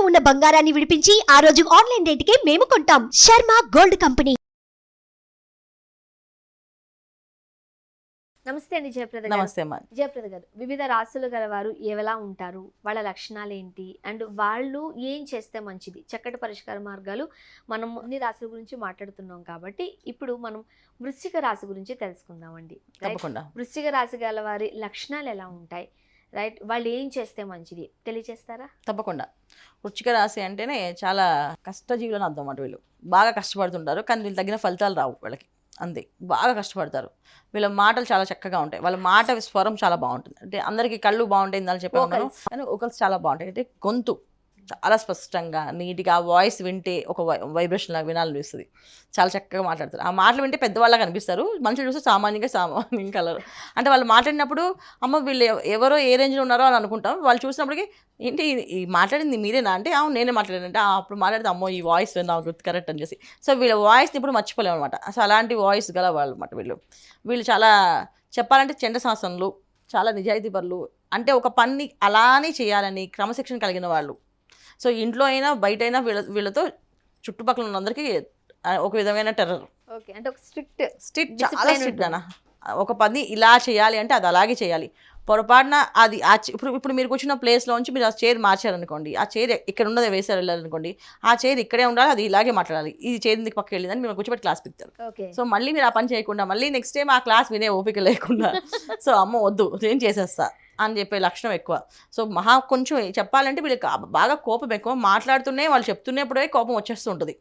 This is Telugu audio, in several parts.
ఇంట్లో ఉన్న బంగారాన్ని విడిపించి ఆ రోజు ఆన్లైన్ రేటుకే మేము కొంటాం. Sharma gold company. నమస్తే అండి జయప్రద నమస్తే అమ్మా. జయప్రద గారు వివిధ రాశులు గల వారు ఎలా ఉంటారు? వాళ్ళ లక్షణాలు ఏంటి అండ్ వాళ్ళు ఏం చేస్తే మంచిది? చక్కటి పరిష్కార మార్గాలు మనం అన్ని రాశుల గురించి మాట్లాడుతున్నాం కాబట్టి ఇప్పుడు మనం వృశ్చిక రాశి గురించి తెలుసుకుందామండి. రైట్ తప్పకుండా. వృశ్చిక రాశి గల వారి లక్షణాలు ఎలా ఉంటాయి? రైట్ వాళ్ళు ఏం చేస్తే మంచిది? తెలియచేస్తారా? తప్పకుండా. వృచ్చిక రాశి అంటేనే చాలా కష్టజీవులని అర్థం అన్నమాట వీళ్ళు. బాగా కష్టపడుతుంటారు కానీ వీళ్ళు తగిన ఫలితాలు రావు వీళ్ళకి. అంతే బాగా కష్టపడతారు. వీళ్ళ మాటలు చాలా చక్కగా ఉంటాయి. వాళ్ళ మాట స్వరం చాలా బాగుంటుంది. అంటే అందరికీ కళ్ళు బాగుంటాయి ఇందాక చెప్పాను. కానీ ఒకల్స్ చాలా బాగుంటాయి. అంటే గొంతు చాలా స్పష్టంగా నీట్గా ఆ వాయిస్ వింటే ఒక వైబ్రేషన్ లాగా వినాలనిపిస్తుంది చాలా చక్కగా మాట్లాడతారు. ఆ మాటలు వింటే పెద్దవాళ్ళగా కనిపిస్తారు. మనుషులు చూస్తే సామాన్యంగా సామాన్యం కలరు. అంటే వాళ్ళు మాట్లాడినప్పుడు అమ్మ వీళ్ళు ఎవరో ఏ రేంజ్లో ఉన్నారో అని అనుకుంటాం. వాళ్ళు చూసినప్పటికి ఏంటి ఈ- మాట్లాడింది మీరేనా? అంటే అవును నేనే మాట్లాడానంటే "ఆ, అప్పుడు మాట్లాడితే అమ్మో ఈ వాయిస్ నాకు గుర్తు కరెక్ట్ అని చేసి సో వీళ్ళ వాయిస్ని ఇప్పుడు మర్చిపోలేము అనమాట సో అలాంటి వాయిస్ గల వాళ్ళు అనమాట వీళ్ళు. వీళ్ళు చాలా చెప్పాలంటే చెండ శాసనలు చాలా నిజాయితీ పనులు అంటే ఒక పని అలానే చేయాలని క్రమశిక్షణ కలిగిన వాళ్ళు. సో ఇంట్లో అయినా బయట అయినా వీళ్ళ వీళ్ళతో చుట్టుపక్కల ఉన్న అందరికీ ఆ, ఒక విధమైన టెర్రర్. ఓకే అంటే ఒక స్ట్రిక్ట్ స్ట్రిక్ట్ చాలా స్ట్రిక్ట్. అన్న. ఒక పని ఇలా చేయాలి అంటే అది అలాగే చేయాలి. పొరపాటున అది ఆ ఇప్పుడు ఇప్పుడు మీరు కూర్చున్న ప్లేస్లోంచి మీరు ఆ చైర్ మార్చారనుకోండి ఆ చైర్ ఇక్కడ ఉన్నది వేసారు వెళ్ళారనుకోండి ఆ చైర్ ఇక్కడే ఉండాలి అది ఇలాగే మాట్లాడాలి. ఈ చైర్ ఇందుకు పక్కకి వెళ్ళిందని మీరు కూర్చోబెట్టి క్లాస్ పిక్తారు సో మళ్ళీ మీరు ఆ పని చేయకుండా మళ్ళీ నెక్స్ట్ టైం ఆ క్లాస్ వినే ఓపిక లేకుండా సో అమ్మ వద్దు నేను చేసేస్తా. అని చెప్పే లక్షణం ఎక్కువ. సో మహా కొంచెం చెప్పాలంటే వీళ్ళకి బాగా కోపం ఎక్కువ. మాట్లాడుతూనే వాళ్ళు చెప్తున్నప్పుడే కోపం వచ్చేస్తుంటుంది.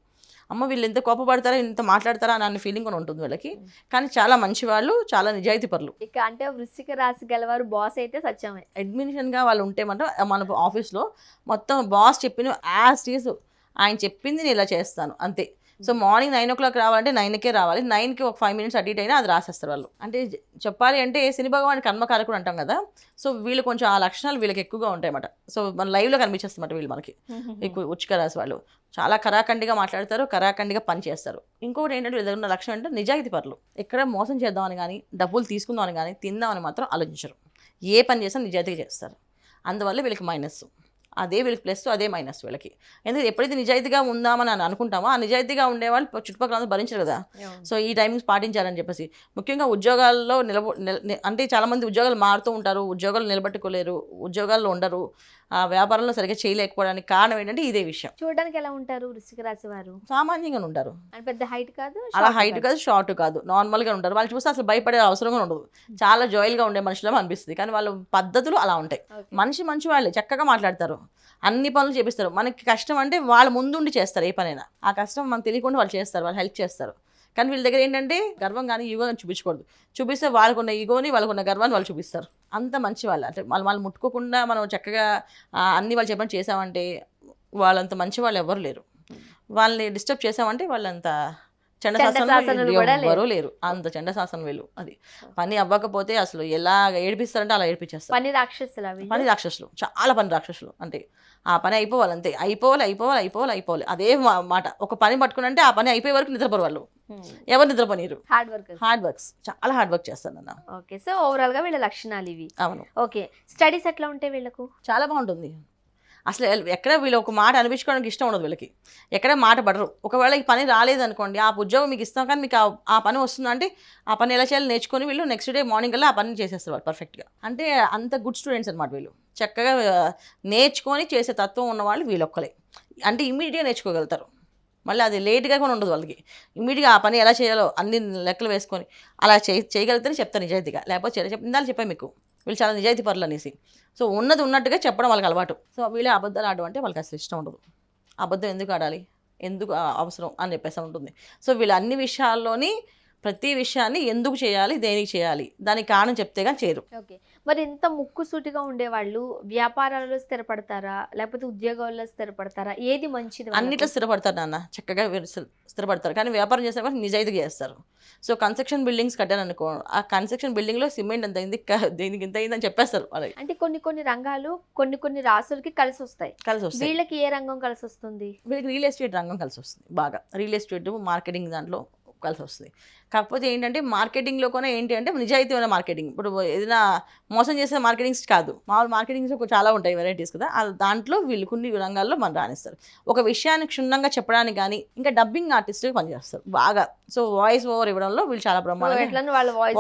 అమ్మ వీళ్ళు ఎంత కోపపడతారా ఇంత మాట్లాడతారా అన్న ఫీలింగ్ కూడా ఉంటుంది వీళ్ళకి. కానీ చాలా మంచి వాళ్ళు చాలా నిజాయితీ పరులు ఇక అంటే వృశ్చిక రాశి గలవారు బాస్ అయితే సత్యమే. అడ్మినిషన్గా వాళ్ళు ఉంటే మాత్రం మన ఆఫీస్లో మొత్తం బాస్ చెప్పిన యాజ్ టీస్ ఆయన చెప్పింది నేను ఇలా చేస్తాను అంతే. So morning nine o'clock రావాలంటే నైన్కే రావాలి. నైన్కి ఒక ఫైవ్ మినిట్స్ అటు ఇటు అయినా అది రాసేస్తారు వాళ్ళు. అంటే చెప్పాలి అంటే శని భగవాన్ కర్మకారకుడు అంటాం కదా సో వీళ్ళు కొంచెం ఆ లక్షణాలు వీళ్ళకి ఎక్కువగా ఉంటాయి అన్నమాట. సో మన లైవ్లో కనిపించేస్తామాట వీళ్ళు మనకి. ఎక్కువ ఉచిక రాసి వాళ్ళు. చాలా కరాఖండిగా మాట్లాడతారు కరాఖండిగా పని చేస్తారు. ఇంకొకటి ఏంటంటే వీళ్ళ దగ్గర ఉన్న లక్షణం అంటే నిజాయితీ పరులు. ఎక్కడ మోసం చేద్దామని కానీ డబ్బులు తీసుకుందామని కానీ తిందామని మాత్రం ఆలోచించరు. ఏ పని చేసినా నిజాయితీగా చేస్తారు. అందువల్ల వీళ్ళకి మైనస్ అదే వీళ్ళకి ప్లస్ అదే మైనస్ వీళ్ళకి. ఎందుకంటే ఎప్పుడైతే నిజాయితీగా ఉందామని అని అనుకుంటామో ఆ నిజాయితీగా ఉండేవాళ్ళు చుట్టుపక్కల భరించరు కదా. సో ఈ టైమింగ్స్ పాటించాలని చెప్పేసి. ముఖ్యంగా ఉద్యోగాల్లో నిలబ అంటే చాలామంది ఉద్యోగాలు మారుతూ ఉంటారు ఉద్యోగాలు నిలబెట్టుకోలేరు ఉద్యోగాల్లో ఉండరు. వ్యాపారంలో సరిగ్గా చేయలేకపోవడానికి కారణం ఏంటంటే ఇదే విషయం. చూడడానికి ఎలా ఉంటారు వృశ్చిక రాశి వారు? సామాన్యంగా ఉంటారు. పెద్ద హైట్ కాదు అలా హైట్ కాదు. షార్ట్ కాదు. నార్మల్గా ఉంటారు. వాళ్ళు చూస్తే అసలు భయపడే అవసరం ఉండదు. చాలా జాయిల్గా ఉండే మనుషులం అనిపిస్తుంది. కానీ వాళ్ళ పద్ధతులు అలా ఉంటాయి. మనిషి మంచి వాళ్ళే చక్కగా మాట్లాడతారు. అన్ని పనులు చేపిస్తారు. మనకి కష్టం అంటే వాళ్ళ ముందుండి చేస్తారు ఏ పనైనా. ఆ కష్టం మనకు తెలియకుండా వాళ్ళు చేస్తారు వాళ్ళు హెల్ప్ చేస్తారు. కానీ వీళ్ళ దగ్గర ఏంటంటే గర్వం కానీ ఈగో చూపించకూడదు. చూపిస్తే వాళ్ళకున్న ఈగోని వాళ్ళకున్న గర్వాన్ని వాళ్ళు చూపిస్తారు. అంత మంచి వాళ్ళు అంటే వాళ్ళు వాళ్ళు ముట్టుకోకుండా మనం చక్కగా అన్ని వాళ్ళు చెప్పని చేసామంటే వాళ్ళంత మంచి వాళ్ళు ఎవరు లేరు వాళ్ళని డిస్టర్బ్ చేసామంటే వాళ్ళంత చండశాసనం. ఎవరూ లేరు. అంత చండశాసనం వీళ్ళు. అది పని అవ్వకపోతే అసలు ఎలా ఏడిపిస్తారంటే అలా ఏడిపించేస్తారు. పని రాక్షసులు అవి పని రాక్షసులు. చాలా పని రాక్షసులు. అంటే ఆ పని అయిపోవాలి అంతే. అయిపోవాలి అయిపోవాలి అయిపోవాలి అయిపోవాలి. అదే మాట. ఒక పని పట్టుకునంటే ఆ పని అయిపోయే వరకు నిద్రపోరు వాళ్ళు. ఎవరు నిద్రపోనీరు హార్డ్ వర్క్ హార్డ్ వర్క్స్ చాలా హార్డ్ వర్క్ చేస్తాను అన్న ఓకే సో ఓవరాల్గా వీళ్ళ లక్షణాలు ఇవి. అవును. ఓకే స్టడీస్ ఎట్లా ఉంటాయి వీళ్ళకు? చాలా బాగుంటుంది. అసలు ఎక్కడ వీళ్ళు ఒక మాట అనిపించుకోవడానికి ఇష్టం ఉండదు వీళ్ళకి. ఎక్కడ మాట పడరు. ఒకవేళ ఈ పని రాలేదనుకోండి ఆ ఉద్యోగం మీకు ఇస్తాం కానీ మీకు ఆ- పని వస్తుందంటే ఆ పని ఎలా చేయాలో నేర్చుకొని వీళ్ళు నెక్స్ట్ డే మార్నింగ్ కల్లా ఆ పని చేసేస్తారు వాళ్ళు పర్ఫెక్ట్గా అంటే అంత గుడ్ స్టూడెంట్స్ అనమాట వీళ్ళు. చక్కగా నేర్చుకొని చేసే తత్వం ఉన్న వాళ్ళు వీళ్ళు అంటే ఇమీడియట్గా నేర్చుకోగలుగుతారు. మళ్ళీ అది లేట్గా కూడా ఉండదు వాళ్ళకి. ఇమీడియట్గా ఆ పని ఎలా చేయాలో అన్ని లెక్కలు వేసుకొని అలా చేయ చేయగలిగితేనే చెప్తాను నిజాయితీగా. లేకపోతే చేయలే- ఇందాక చెప్పాను మీకు. వీళ్ళు చాలా నిజాయితీ పరులు అనేసి. సో ఉన్నది ఉన్నట్టుగా చెప్పడం వాళ్ళకి అలవాటు. సో వీళ్ళే అబద్ధాలు ఆడడం అంటే వాళ్ళకి అసలు ఇష్టం ఉండదు. అబద్ధం ఎందుకు ఆడాలి? ఎందుకు అవసరం అని చెప్పేసి ఉంటుంది. సో వీళ్ళు అన్ని విషయాల్లోని ప్రతి విషయాన్ని ఎందుకు చేయాలి దేనికి చేయాలి దానికి కారణం చెప్తే కానీ చేయరు. ఓకే. మరి ఇంత ముక్కుసూటిగా ఉండేవాళ్ళు వ్యాపారాలలో స్థిరపడతారా? లేకపోతే ఉద్యోగాల్లో స్థిరపడతారా? ఏది మంచిది? అన్నిట్లో స్థిరపడతారు నాన్న. చక్కగా స్థిరపడతారు. కానీ వ్యాపారం చేసే వాళ్ళు నిజాయితీగా చేస్తారు. సో కన్స్ట్రక్షన్ బిల్డింగ్స్ కట్టారు అనుకో ఆ కన్స్ట్రక్షన్ బిల్డింగ్లో సిమెంట్ ఎంత అయింది దీనికి ఇంత అయిందని చెప్పేస్తారు వాళ్ళకి. అంటే కొన్ని కొన్ని రంగాలు కొన్ని కొన్ని రాసులకి కలిసి వస్తాయి. కలిసి వస్తాయి. వీళ్ళకి ఏ రంగం కలిసి వస్తుంది? వీళ్ళకి రియల్ ఎస్టేట్ రంగం కలిసి వస్తుంది. బాగా. రియల్ ఎస్టేట్ మార్కెటింగ్ దాంట్లో కలిసి వస్తుంది. కాకపోతే ఏంటంటే మార్కెటింగ్లో కూడా ఏంటి అంటే నిజాయితీ ఉన్న మార్కెటింగ్. ఇప్పుడు ఏదైనా మోసం చేసే మార్కెటింగ్స్ కాదు. మామూలు మార్కెటింగ్స్ చాలా ఉంటాయి వెరైటీస్ కదా. దాంట్లో వీళ్ళు కొన్ని రంగాల్లో మనం రాణిస్తారు. ఒక విషయాన్ని క్షుణ్ణంగా చెప్పడానికి కానీ ఇంకా డబ్బింగ్ ఆర్టిస్ట్గా పనిచేస్తారు బాగా. సో వాయిస్ ఓవర్ ఇవ్వడంలో వీళ్ళు చాలా బ్రహ్మాండంగా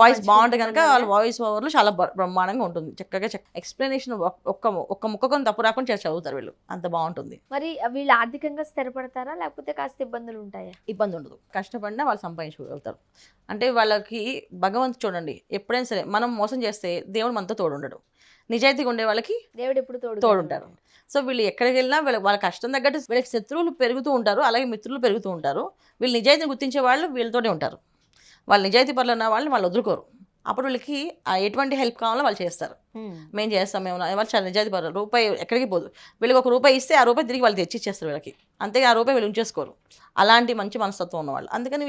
వాయిస్ బాగుంటుంది కనుక వాళ్ళ వాయిస్ ఓవర్లో చాలా బ్రహ్మాండంగా ఉంటుంది. చక్కగా ఎక్స్ప్లెనేషన్ ఒక్క ఒక్క ముక్కకొని తప్పు రాకుండా చదువుతారు వీళ్ళు. అంత బాగుంటుంది. మరి వీళ్ళు ఆర్థికంగా స్థిరపడతారా? లేకపోతే కాస్త ఇబ్బందులు ఉంటాయా? ఇబ్బంది ఉండదు. కష్టపడినా వాళ్ళు సంపాదించుకోగలుగుతారు. అంటే వాళ్ళకి భగవంతు చూడండి ఎప్పుడైనా సరే మనం మోసం చేస్తే దేవుడు మనతో తోడు ఉండడు నిజాయితీగా ఉండే వాళ్ళకి దేవుడు ఎప్పుడు తోడు తోడుంటారు. సో వీళ్ళు ఎక్కడికి వెళ్ళినా వీళ్ళ వాళ్ళ కష్టం తగ్గట్టు వీళ్ళకి శత్రువులు పెరుగుతూ ఉంటారు అలాగే మిత్రులు పెరుగుతూ ఉంటారు. వీళ్ళు నిజాయితీని గుర్తించే వాళ్ళు వీళ్ళతోనే ఉంటారు. వాళ్ళు నిజాయితీ పనులు ఉన్న వాళ్ళని వాళ్ళు వదులుకోరు. అప్పుడు వీళ్ళకి ఎటువంటి హెల్ప్ కావాలో వాళ్ళు చేస్తారు. మేము చేస్తాం మేము వాళ్ళు చాలా నిజాయితీ పనులు రూపాయి ఎక్కడికి పోదు. వీళ్ళకి ఒక రూపాయి ఇస్తే ఆ రూపాయి తిరిగి వాళ్ళు తెచ్చి ఇచ్చేస్తారు వీళ్ళకి. అంతే ఆ రూపాయి వీళ్ళు ఉంచేసుకోరు. అలాంటి మంచి మనస్తత్వం ఉన్నవాళ్ళు. అందుకని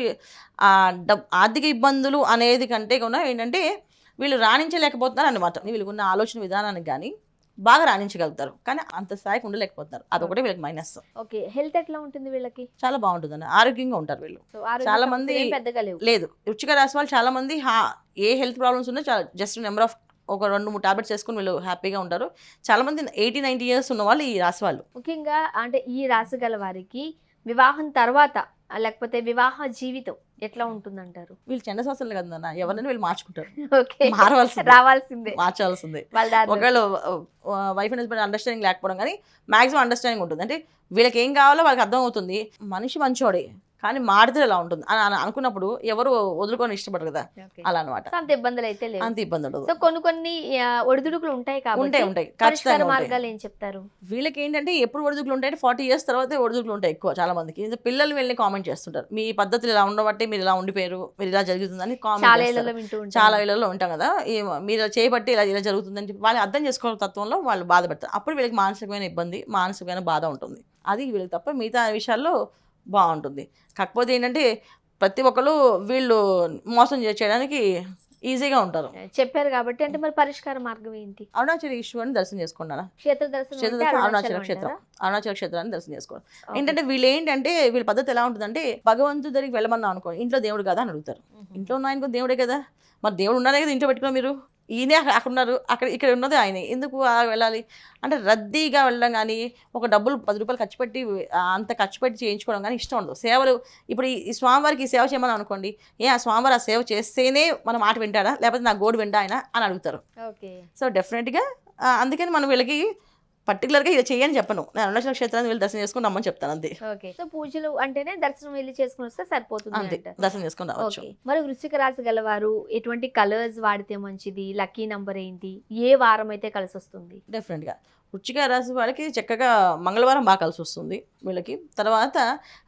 డబ్ ఆర్థిక ఇబ్బందులు అనేది కంటే కూడా ఏంటంటే వీళ్ళు రాణించలేకపోతున్నారు అనమాట వీళ్ళకున్న ఆలోచన విధానానికి కానీ బాగా రాణించగలుగుతారు. కానీ అంత స్థాయికి ఉండలేకపోతున్నారు అదొకటి వీళ్ళకి మైనస్ ఓకే హెల్త్ ఎట్లా ఉంటుంది వీళ్ళకి? చాలా బాగుంటుందండి. ఆరోగ్యంగా ఉంటారు వీళ్ళు. చాలా మంది- లేదు. రుచిగా రాసి వాళ్ళు చాలా మంది ఏ హెల్త్ ప్రాబ్లమ్స్ ఉన్నా చాలా జస్ట్ నెంబర్ ఆఫ్ ఒక రెండు మూడు టాబ్లెట్స్ వేసుకుని వీళ్ళు హ్యాపీగా ఉంటారు. చాలా మంది ఎయిటీ నైన్టీ ఇయర్స్ ఉన్న వాళ్ళు ఈ రాసి వాళ్ళు. ముఖ్యంగా అంటే ఈ రాశి గల వారికి వివాహం తర్వాత లేకపోతే వివాహ జీవితం ఎట్లా ఉంటుందంటారు? వీళ్ళు చెండ సంవత్సరాలు కదన్న ఎవరైనా వీళ్ళు మార్చుకుంటారు. మారవలసిందే. రావాల్సిందే. మార్చాల్సిందే. ఒకవేళ వైఫ్ అండ్ హస్బెండ్ అండర్స్టాండింగ్ లేకపోవడం కానీ మాక్సిమం అండర్స్టాండింగ్ ఉంటుంది. అంటే వీళ్ళకి ఏం కావాలో వాళ్ళకి అర్థం అవుతుంది మనిషి మంచోడే. కానీ మాడితే ఇలా ఉంటుంది. అని అని అనుకున్నప్పుడు ఎవరు వదులుకొని ఇష్టపడరు కదా. అలా అనమాట అంత ఇబ్బందులు అయితే లేవు. అంత ఇబ్బంది ఉండదు సో కొన్ని కొన్ని ఒడిదుడుకులు ఉంటాయి కాబట్టి ఉంటాయి ఉంటాయి. ఖచ్చితంగా మార్గాలు ఏం చెప్తారు? వీళ్ళకి ఏంటంటే ఎప్పుడు ఒడిదుడుకులు ఉంటాయి ఫార్టీ ఇయర్స్ తర్వాతే ఒడిదుడుకులు ఉంటాయి ఎక్కువ చాలా మందికి. పిల్లలు వెళ్ళి కామెంట్ చేస్తుంటారు. మీ పద్ధతులు ఇలా ఉండబట్టి మీరు ఇలా ఉండిపోయారు మీరు ఇలా జరుగుతుందని చాలా కామెంట్ చాలా ఇళ్ళలో ఉంటాం కదా. మీరు ఇలా చేయబట్టి ఇలా ఇలా జరుగుతుందని చెప్పి వాళ్ళు అర్థం చేసుకోవాలి తత్వంలో వాళ్ళు బాధపడతారు. అప్పుడు వీళ్ళకి మానసికమైన ఇబ్బంది మానసికమైన బాధ ఉంటుంది. అది వీళ్ళకి తప్ప మిగతా విషయాల్లో బాగుంటుంది. కాకపోతే ఏంటంటే ప్రతి ఒక్కరు వీళ్ళు మోసం చేయడానికి ఈజీగా ఉంటారు. చెప్పారు కాబట్టి అంటే మరి పరిష్కార మార్గం ఏంటి? అరుణాచల ఈశ్వరుని దర్శనం చేసుకున్నారా క్షేత్ర దర్శనం అరుణాచలం క్షేత్రం? అరుణాచల క్షేత్రాన్ని దర్శనం చేసుకోవడం. ఏంటంటే వీళ్ళు ఏంటంటే వీళ్ళ పద్ధతి ఎలా ఉంటుందంటే భగవంతుడి దగ్గరికి వెళ్ళమన్నా అనుకో ఇంట్లో దేవుడు కదా అని అడుగుతారు. ఇంట్లో ఉన్న ఆయన కూడా దేవుడే కదా? మరి దేవుడు ఉన్నారే కదా ఇంట్లో పెట్టుకున్నా మీరు? ఈయనే అక్కడ అక్కడ ఉన్నారు అక్కడ ఇక్కడ ఉన్నది ఆయన. ఎందుకు అలా వెళ్ళాలి? అంటే రద్దీగా వెళ్ళడం కానీ ఒక డబ్బులు పది రూపాయలు ఖర్చు పెట్టి అంత ఖర్చు పెట్టి చేయించుకోవడం కానీ ఇష్టం ఉండదు. సేవలు ఇప్పుడు ఈ- స్వామివారికి ఈ సేవ చేయమని అనుకోండి. ఏ ఆ స్వామివారు ఆ సేవ చేస్తేనే మన మాట వింటాడా? లేకపోతే నా గోడు వింటా ఆయన అని అడుగుతారు. ఓకే. సో డెఫినెట్గా అందుకని మనం వీళ్ళకి పర్టికులర్గా ఇది చేయని చెప్పను. నేను అరుణాచల క్షేత్రాన్ని వెళ్ళి దర్శనం చేసుకుని రమ్మని చెప్తాను అంతే. ఓకే. సో పూజలు అంటేనే దర్శనం వెళ్ళి చేసుకుని వస్తే సరిపోతుంది అంతే. దర్శనం చేసుకుని రావచ్చు. మరి వృశ్చిక రాశి గలవారు ఎటువంటి కలర్స్ వాడితే మంచిది? లక్కీ నంబర్ ఏంటి? ఏ వారం అయితే కలిసి వస్తుంది? డెఫినెట్గా రుచిగా రాసి వాళ్ళకి చక్కగా మంగళవారం బాగా కలిసి వస్తుంది వీళ్ళకి. తర్వాత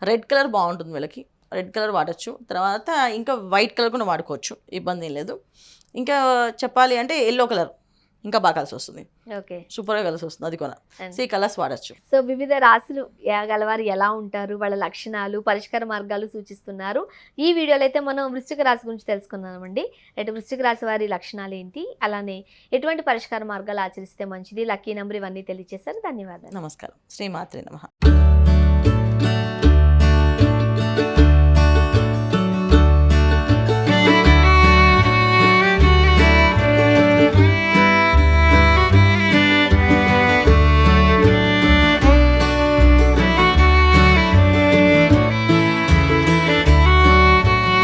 రెడ్ కలర్ బాగుంటుంది వీళ్ళకి. రెడ్ కలర్ వాడచ్చు. తర్వాత ఇంకా వైట్ కలర్ కూడా వాడుకోవచ్చు. ఇబ్బంది ఏం లేదు. ఇంకా చెప్పాలి అంటే ఎల్లో కలర్. ఇంకా బాగా కలిసి వస్తుంది. ఓకే. సూపర్గా కలిసి వస్తుంది. అది కూడా. సో ఈ కలర్స్ వాడచ్చు. సో వివిధ రాశులు యా- గలవారు ఎలా ఉంటారు? వాళ్ళ లక్షణాలు పరిష్కార మార్గాలు సూచిస్తున్నారు. ఈ వీడియోలో అయితే మనం వృశ్చిక రాశి గురించి తెలుసుకున్నామండి అయితే వృశ్చిక రాశి వారి లక్షణాలు ఏంటి? అలానే ఎటువంటి పరిష్కార మార్గాలు ఆచరిస్తే మంచిది? లక్కీ నెంబర్ ఇవన్నీ తెలియజేశారు ధన్యవాదాలు. నమస్కారం. శ్రీమాత్రే నమ.